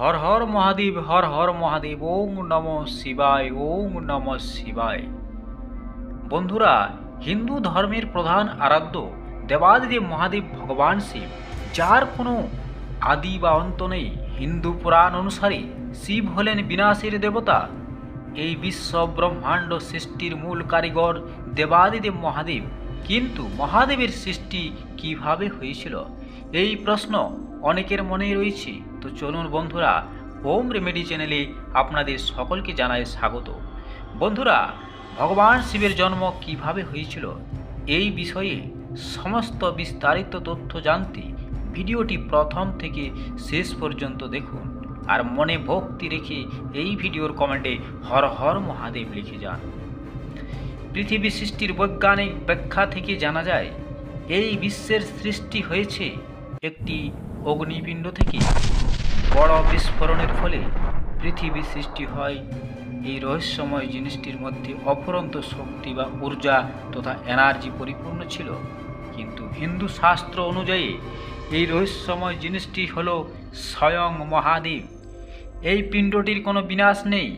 হর হর মহাদেব, হর হর মহাদেব, ওং নম শিবায়, ওং নম শিবায়। বন্ধুরা, হিন্দু ধর্মের প্রধান আরাধ্য দেবাদিদেব মহাদেব ভগবান শিব, যার কোনো আদি বা অন্ত নেই। হিন্দু পুরাণ অনুসারে শিব হলেন বিনাশের দেবতা। এই বিশ্ব ব্রহ্মাণ্ড সৃষ্টির মূল কারিগর দেবাদিদেব মহাদেব। কিন্তু মহাদেবের সৃষ্টি কীভাবে হয়েছিল? এই প্রশ্ন অনেকের মনে রয়েছে। তো চলুন বন্ধুরা, হোম রেমেডি চ্যানেলে আপনাদের সকলকে জানায় স্বাগত। বন্ধুরা, ভগবান শিবের জন্ম কীভাবে হয়েছিল, এই বিষয়ে সমস্ত বিস্তারিত তথ্য জানতে ভিডিওটি প্রথম থেকে শেষ পর্যন্ত দেখুন আর মনে ভক্তি রেখে এই ভিডিওর কমেন্টে হর হর মহাদেব লিখে যান। পৃথিবী সৃষ্টির বৈজ্ঞানিক ব্যাখ্যা থেকে জানা যায়, এই বিশ্বের সৃষ্টি হয়েছে একটি অগ্নিপিণ্ড থেকে। বড় বিস্ফোরণের ফলে পৃথিবী সৃষ্টি হয়। এই রহস্যময় জিনিসটির মধ্যে অফুরন্ত শক্তি বা ঊর্জা তথা এনার্জি পরিপূর্ণ ছিল। কিন্তু হিন্দু শাস্ত্র অনুযায়ী এই রহস্যময় জিনিসটি হল স্বয়ং মহাদেব। এই পিণ্ডটির কোনো বিনাশ নেই,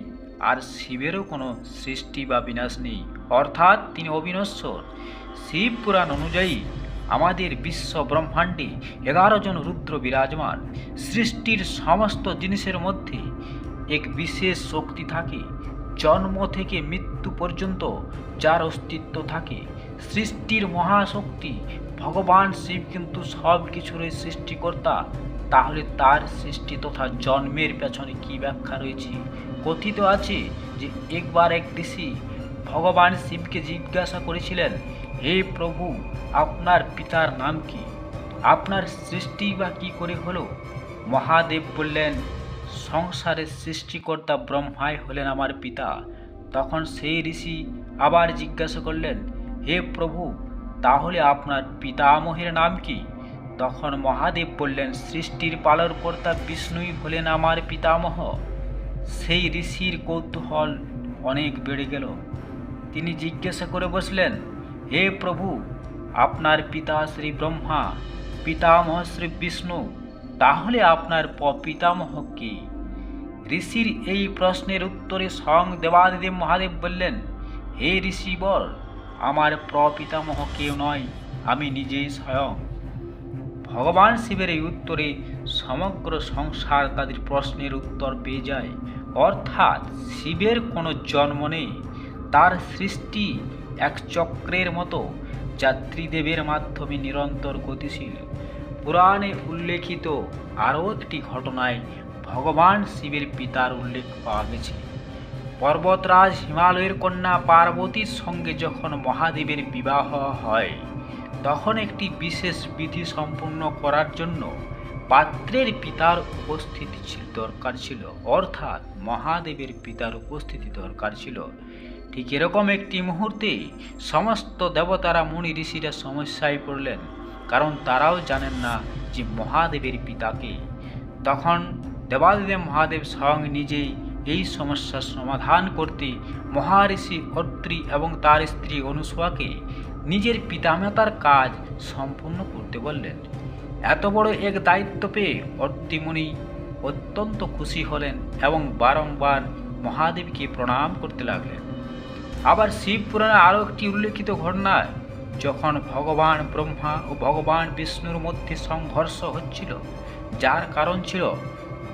আর শিবেরও কোনো সৃষ্টি বা বিনাশ নেই। অর্থাৎ তিনি অবিনশ্বর। শিব পুরাণ অনুযায়ী আমাদের বিশ্ব ব্রহ্মাণ্ডে এগারো জন রুদ্র বিরাজমান। সৃষ্টির সমস্ত জিনিসের মধ্যে এক বিশেষ শক্তি থাকে। জন্ম থেকে মৃত্যু পর্যন্ত যার অস্তিত্ব থাকে। সৃষ্টির মহাশক্তি ভগবান শিব কিন্তু সব কিছুরই সৃষ্টিকর্তা। তাহলে তার সৃষ্টি তথা জন্মের পেছনে কি ব্যাখ্যা রয়েছে? কথিত আছে যে একবার এক ঋষি ভগবান শিবকে জিজ্ঞাসা করেছিলেন হে প্রভু, আপনার পিতার নাম কি? আপনার সৃষ্টি বা কি করে হলো? মহাদেব বললেন, সংসারের সৃষ্টিকর্তা ব্রহ্মাই হলেন আমার পিতা। তখন সেই ঋষি আবার জিজ্ঞাসা করলেন, হে প্রভু, তাহলে আপনার পিতামহের নাম কি? তখন মহাদেব বললেন, সৃষ্টির পালনকর্তা বিষ্ণুই হলেন আমার পিতামহ। সেই ঋষির কৌতূহল অনেক বেড়ে গেল। তিনি জিজ্ঞাসা করে বসলেন হে প্রভু, আপনার পিতা শ্রী ব্রহ্মা, পিতামহ শ্রী বিষ্ণু, তাহলে আপনার পিতামহ কি? ঋষির এই প্রশ্নের উত্তরে স্বয়ং দেবাদিদেব মহাদেব বললেন, হে ঋষিবর, আমার প্রপিতামহ কেউ নয়, আমি নিজেই স্বয়ং। ভগবান শিবের এই উত্তরে সমগ্র সংসার তাদের প্রশ্নের উত্তর পেয়ে যায়। অর্থাৎ শিবের কোনো জন্ম নেই, তার সৃষ্টি এক চক্রের মতো যা ত্রিদেবের মাধ্যমে নিরন্তর গতিশীল। পুরাণে উল্লেখিত আরও একটি ঘটনায় ভগবান শিবের পিতার উল্লেখ পাওয়া গেছে। পর্বতরাজ হিমালয়ের কন্যা পার্বতীর সঙ্গে যখন মহাদেবের বিবাহ হয়, তখন একটি বিশেষ বিধি সম্পূর্ণ করার জন্য পাত্রের পিতার উপস্থিতি দরকার ছিল। অর্থাৎ মহাদেবের পিতার উপস্থিতি দরকার ছিল। ঠিক এরকম একটি মুহূর্তে সমস্ত দেবতারা মুনি ঋষিরা সমস্যায় পড়লেন, কারণ তারাও জানেন না যে মহাদেবের পিতাকে। তখন দেবাদিদেব মহাদেব স্বয়ং নিজেই এই সমস্যার সমাধান করতে মহারিষি অত্রি এবং তার স্ত্রী অনুসুয়াকে নিজের পিতামাতার কাজ সম্পূর্ণ করতে বললেন। এত বড় এক দায়িত্ব পেয়ে অত্রিমুনি অত্যন্ত খুশি হলেন এবং বারংবার মহাদেবকে প্রণাম করতে লাগলেন। আবার শিব পুরাণে আরও একটি উল্লেখিত ঘটনায় যখন ভগবান ব্রহ্মা ও ভগবান বিষ্ণুর মধ্যে সংঘর্ষ হচ্ছিল, যার কারণ ছিল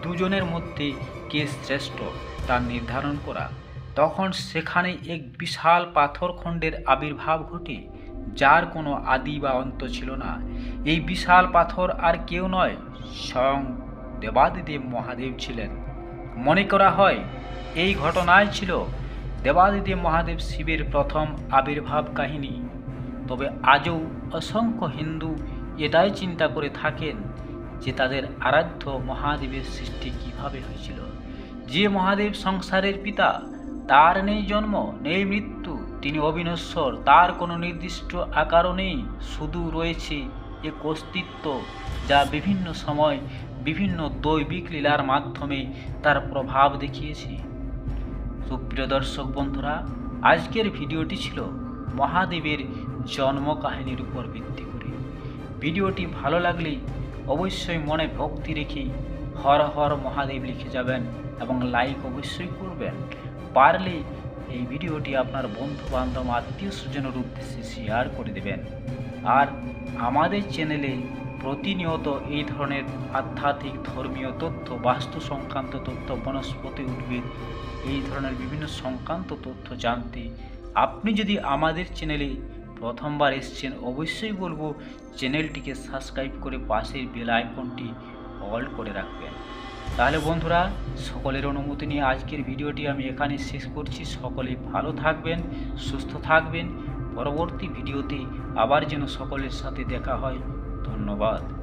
দুজনের মধ্যে কে শ্রেষ্ঠ তা নির্ধারণ করা। তখন সেখানে এক বিশাল পাথরখণ্ডের আবির্ভাব ঘটে, যার কোনো আদি বা অন্ত ছিল না। এই বিশাল পাথর আর কেউ নয়, স্বয়ং দেবাদিদেব মহাদেব ছিলেন। মনে করা হয়, এই ঘটনায় ছিল দেবাদিদেব মহাদেব শিবের প্রথম আবির্ভাব কাহিনী। তবে আজও অসংখ্য হিন্দু এটাই চিন্তা করে থাকেন যে তাদের আরাধ্য মহাদেবের সৃষ্টি কীভাবে হয়েছিল। যে মহাদেব সংসারের পিতা, তার নেই জন্ম, নেই মৃত্যু, তিনি অবিনশ্বর, তার কোনো নির্দিষ্ট আকারও নেই, শুধু রয়েছে এক অস্তিত্ব যা বিভিন্ন সময় বিভিন্ন দৈবিক লীলার মাধ্যমে তার প্রভাব দেখিয়েছে। সুপ্রিয় দর্শক বন্ধুরা, আজকের ভিডিওটি ছিল মহাদেবের জন্ম কাহিনীর উপর ভিত্তি করে। ভিডিওটি ভালো লাগলে অবশ্যই মনে ভক্তি রেখে হর হর মহাদেব লিখে যাবেন এবং লাইক অবশ্যই করবেন। পারলে এই ভিডিওটি আপনার বন্ধু বান্ধব আত্মীয় স্বজনের উদ্দেশ্যে শেয়ার করে দেবেন। আর আমাদের চ্যানেলে প্রতিনিয়ত এই ধরনের আধ্যাত্মিক ধর্মীয় তথ্য বাস্তু সংক্রান্ত তথ্য, বনস্পতি উদ্ভিদ, এই ধরনের বিভিন্ন সংক্রান্ত তথ্য জানতে আপনি যদি আমাদের চ্যানেলে প্রথমবার এসছেন, অবশ্যই বলব চ্যানেলটিকে সাবস্ক্রাইব করে পাশের বেল আইকনটি অল করে রাখবেন। তাহলে বন্ধুরা, সকলের অনুমতি নিয়ে আজকের ভিডিওটি আমি এখানে শেষ করছি। সকলে ভালো থাকবেন, সুস্থ থাকবেন। পরবর্তী ভিডিওতে আবার যেন সকলের সাথে দেখা হয়। ধন্যবাদ।